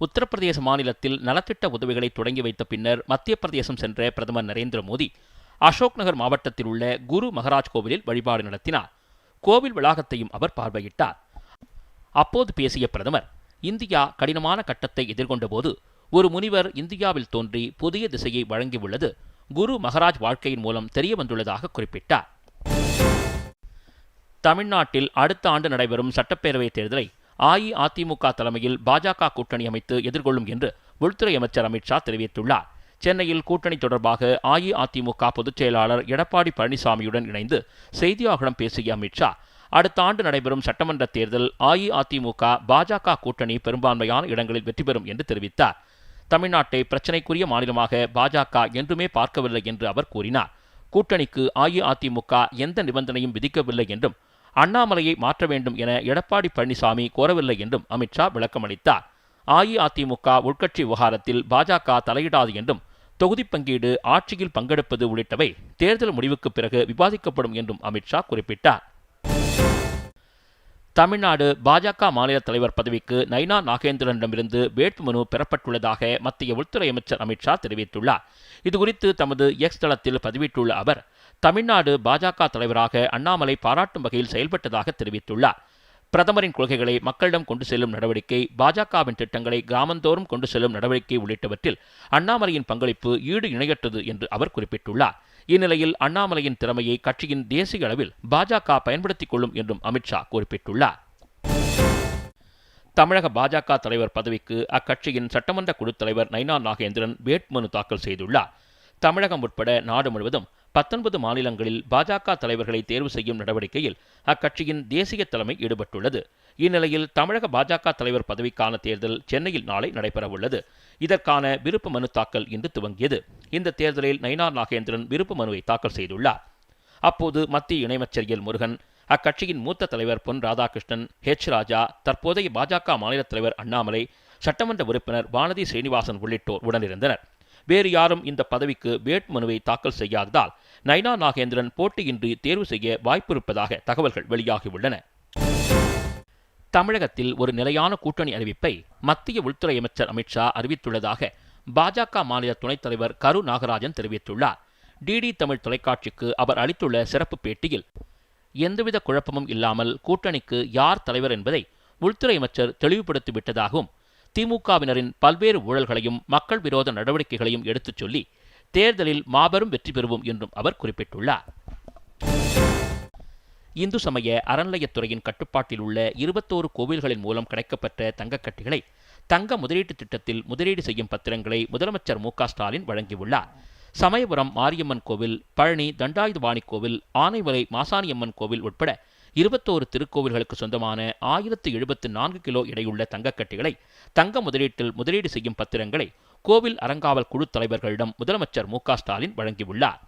உத்தரப்பிரதேச மாநிலத்தில் நலத்திட்ட உதவிகளை தொடங்கி வைத்த பின்னர் மத்திய பிரதேசம் சென்ற பிரதமர் நரேந்திர மோடி அசோக் நகர் மாவட்டத்தில் உள்ள குரு மகராஜ் கோவிலில் வழிபாடு நடத்தினார். கோவில் வளாகத்தையும் அவர் பார்வையிட்டார். அப்போது பேசிய பிரதமர் இந்தியா கடினமான கட்டத்தை எதிர்கொண்டபோது ஒரு முனிவர் இந்தியாவில் தோன்றி புதிய திசையை வழங்கியுள்ளது குரு மகராஜ் வாழ்க்கையின் மூலம் தெரிய வந்துள்ளதாக குறிப்பிட்டார். தமிழ்நாட்டில் அடுத்த ஆண்டு நடைபெறும் சட்டப்பேரவைத் தேர்தலை அஇஅதிமுக தலைமையில் பாஜக கூட்டணி அமைத்து எதிர்கொள்ளும் என்று உள்துறை அமைச்சர் அமித்ஷா தெரிவித்துள்ளார். சென்னையில் கூட்டணி தொடர்பாக அஇஅதிமுக பொதுச் செயலாளர் எடப்பாடி பழனிசாமியுடன் இணைந்து செய்தியாளர்களிடம் பேசிய அமித்ஷா அடுத்த ஆண்டு நடைபெறும் சட்டமன்ற தேர்தல் அஇஅதிமுக பாஜக கூட்டணி பெரும்பான்மையான இடங்களில் வெற்றி பெறும் என்று தெரிவித்தார். தமிழ்நாட்டை பிரச்சினைக்குரிய மாநிலமாக பாஜக என்றுமே பார்க்கவில்லை என்று அவர் கூறினார். கூட்டணிக்கு அஇஅதிமுக எந்த நிபந்தனையும் விதிக்கவில்லை என்றும் அண்ணாமலையை மாற்ற வேண்டும் என எடப்பாடி பழனிசாமி கோரவில்லை என்றும் அமித்ஷா விளக்கமளித்தார் அஇஅதிமுக உள்கட்சி விவகாரத்தில் பாஜக தலையிடாது என்றும் தொகுதி பங்கீடு ஆட்சியில் பங்கெடுப்பது உள்ளிட்டவை தேர்தல் முடிவுக்கு பிறகு விவாதிக்கப்படும் என்றும் அமித்ஷா குறிப்பிட்டார். தமிழ்நாடு பாஜக மாநில தலைவர் பதவிக்கு நைனா நாகேந்திரனிடமிருந்து வேட்புமனு பெறப்பட்டுள்ளதாக மத்திய உள்துறை அமைச்சர் அமித்ஷா தெரிவித்துள்ளார். இதுகுறித்து தமது எக்ஸ் தளத்தில் பதிவிட்டுள்ள அவர் தமிழ்நாடு பாஜக தலைவராக அண்ணாமலை பாராட்டும் வகையில் செயல்பட்டதாக தெரிவித்துள்ளார். பிரதமரின் கொள்கைகளை மக்களிடம் கொண்டு செல்லும் நடவடிக்கை பாஜகவின் திட்டங்களை கிராமந்தோறும் கொண்டு செல்லும் நடவடிக்கை உள்ளிட்டவற்றில் அண்ணாமலையின் பங்களிப்பு ஈடு இணையற்றது என்று அவர் குறிப்பிட்டுள்ளார். இந்நிலையில் அண்ணாமலையின் திறமையை கட்சியின் தேசிய அளவில் பாஜக பயன்படுத்திக் கொள்ளும் என்றும் அமித்ஷா குறிப்பிட்டுள்ளார். தமிழக பாஜக தலைவர் பதவிக்கு அக்கட்சியின் சட்டமன்ற குழுத் தலைவர் நைனா நாகேந்திரன் வேட்புமனு தாக்கல் செய்துள்ளார். தமிழகம் உட்பட நாடு முழுவதும் பத்தொன்பது மாநிலங்களில் பாஜக தலைவர்களை தேர்வு செய்யும் நடவடிக்கையில் அக்கட்சியின் தேசிய தலைமை ஈடுபட்டுள்ளது. இந்நிலையில் தமிழக பாஜக தலைவர் பதவிக்கான தேர்தல் சென்னையில் நாளை நடைபெறவுள்ளது. இதற்கான விருப்ப மனு தாக்கல் இன்று துவங்கியது. இந்த தேர்தலில் நயினார் நாகேந்திரன் விருப்ப மனுவை தாக்கல் செய்துள்ளார். அப்போது மத்திய இணையமைச்சர் எல் முருகன் அக்கட்சியின் மூத்த தலைவர் பொன் ராதாகிருஷ்ணன் ஹெச் ராஜா தற்போதைய பாஜக மாநில தலைவர் அண்ணாமலை சட்டமன்ற உறுப்பினர் வானதி ஸ்ரீனிவாசன் உள்ளிட்டோர் உடனிருந்தனர். வேறு யாரும் இந்த பதவிக்கு வேட்புமனுவை தாக்கல் செய்யாததால் நைனா நாகேந்திரன் போட்டியின்றி தேர்வு செய்ய வாய்ப்பிருப்பதாக தகவல்கள் வெளியாகியுள்ளன. தமிழகத்தில் ஒரு நிலையான கூட்டணி அறிவிப்பை மத்திய உள்துறை அமைச்சர் அமித்ஷா அறிவித்துள்ளதாக பாஜக மாநில துணைத் தலைவர் கரு நாகராஜன் தெரிவித்துள்ளார். டிடி தமிழ் தொலைக்காட்சிக்கு அவர் அளித்துள்ள சிறப்பு பேட்டியில் எந்தவித குழப்பமும் இல்லாமல் கூட்டணிக்கு யார் தலைவர் என்பதை உள்துறை அமைச்சர் தெளிவுபடுத்திவிட்டதாகவும் திமுகவினரின் பல்வேறு ஊழல்களையும் மக்கள் விரோத நடவடிக்கைகளையும் எடுத்துச் சொல்லி தேர்தலில் மாபெரும் வெற்றி பெறுவோம் என்றும் அவர் குறிப்பிட்டுள்ளார். இந்து சமய அறநிலையத்துறையின் கட்டுப்பாட்டில் உள்ள இருபத்தோரு கோவில்களின் மூலம் கிடைக்கப்பெற்ற தங்கக்கட்டிகளை தங்க முதலீட்டு திட்டத்தில் முதலீடு செய்யும் பத்திரங்களை முதலமைச்சர் மு ஸ்டாலின் வழங்கியுள்ளார். சமயபுரம் மாரியம்மன் கோவில் பழனி தண்டாயுதபாணி கோவில் ஆனைமலை மாசாணியம்மன் கோவில் உட்பட இருபத்தோரு திருக்கோவில்களுக்கு சொந்தமான ஆயிரத்து எழுபத்து நான்கு கிலோ எடையுள்ள தங்கக்கட்டிகளை தங்க முதலீட்டில் முதலீடு செய்யும் பத்திரங்களை கோவில் அறங்காவல் குழு தலைவர்களிடம் முதலமைச்சர் மு ஸ்டாலின் வழங்கியுள்ளார்.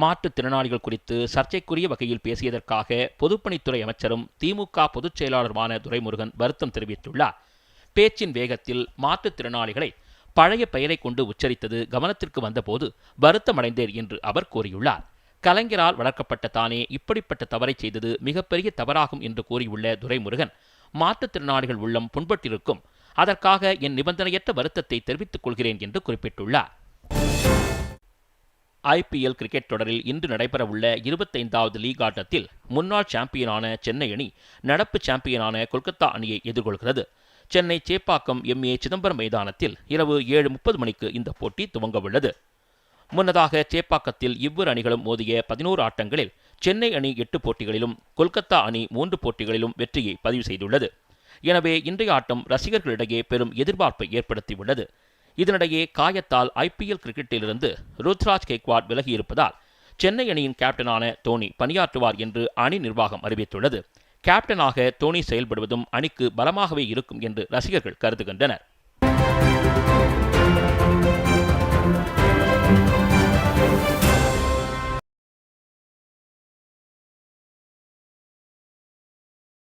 மாற்றுத்திறனாளிகள் குறித்து சர்ச்சைக்குரிய வகையில் பேசியதற்காக பொதுப்பணித்துறை அமைச்சரும் திமுக பொதுச் செயலாளருமான துரைமுருகன் வருத்தம் தெரிவித்துள்ளார். பேச்சின் வேகத்தில் மாற்றுத்திறனாளிகளை பழைய பெயரை கொண்டு உச்சரித்தது கவனத்திற்கு வந்தபோது வருத்தமடைந்தேன் என்று அவர் கூறியுள்ளார். கலைஞரால் வளர்க்கப்பட்ட தானே இப்படிப்பட்ட தவறை செய்தது மிகப்பெரிய தவறாகும் என்று கூறியுள்ள துரைமுருகன் மாற்றுத்திறனாளிகள் உள்ளம் புண்பட்டிருக்கும் அதற்காக என் நிபந்தனையற்ற வருத்தத்தை தெரிவித்துக் கொள்கிறேன் என்று குறிப்பிட்டுள்ளார். ஐபிஎல் கிரிக்கெட் தொடரில் இன்று நடைபெறவுள்ள இருபத்தைந்தாவது லீக் ஆட்டத்தில் முன்னாள் சாம்பியனான சென்னை அணி நடப்பு சாம்பியனான கொல்கத்தா அணியை எதிர்கொள்கிறது. சென்னை சேப்பாக்கம் எம் ஏ சிதம்பரம் மைதானத்தில் இரவு ஏழு முப்பது மணிக்கு இந்த போட்டி துவங்கவுள்ளது. முன்னதாக சேப்பாக்கத்தில் இவ்விரு அணிகளும் மோதிய பதினோரு ஆட்டங்களில் சென்னை அணி எட்டு போட்டிகளிலும் கொல்கத்தா அணி மூன்று போட்டிகளிலும் வெற்றியை பதிவு செய்துள்ளது. எனவே இன்றைய ஆட்டம் ரசிகர்களிடையே பெரும் எதிர்பார்ப்பை ஏற்படுத்தியுள்ளது. இதனிடையே காயத்தால் ஐபிஎல் கிரிக்கெட்டிலிருந்து ருத்ராஜ் கெக்வாட் விலகியிருப்பதால் சென்னை அணியின் கேப்டனான தோனி பணியாற்றுவார் என்று அணி நிர்வாகம் அறிவித்துள்ளது. கேப்டனாக தோனி செயல்படுவதும் அணிக்கு பலமாகவே இருக்கும் என்று ரசிகர்கள் கருதுகின்றனர்.